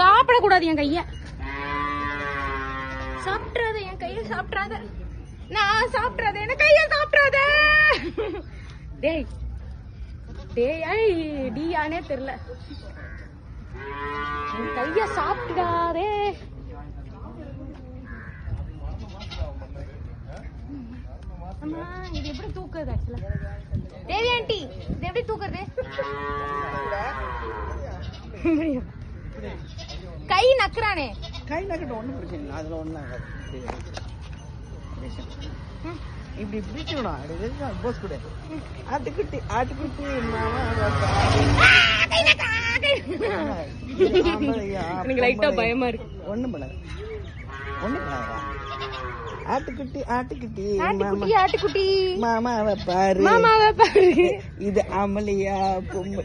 சாப்பிடக்கூடாது என் கைய. சாப்பிட்றாத என் கைய சாப்பிட்றாத. நான் சாப்பிட்றாத என் கைய சாப்பிட்றாத. டேய் டேய் ஐ டியானே தெரியல என் கைய சாப்பிடாதே. அம்மா இது எப்படி தூக்குறது ஆக்சுவலா தேவி ஆண்டி இது எப்படி தூக்குறது? கை நக்குறானே. கை நக்கட்டும் ஒன்றும் பிரச்சனை இல்லை. அதில் ஒன்றும் ஆகாது. இப்படி பிடிச்சிடணும் அப்படி போஸ் கூட. ஆட்டுக்குட்டி ஆட்டுக்குட்டி. எனக்கு லைட்டா பயமா இருக்கு. ஒன்றும் பண்ணாது. ஒன்றும் பண்ணாதா ஆட்டுக்குட்டி ஆட்டுக்குட்டி ஆட்டுக்குட்டி மாமா. ஆட்டுக்குட்டி மாமாவை பாரு. மாமாவை பாரு. இது அமளியா பொம்மை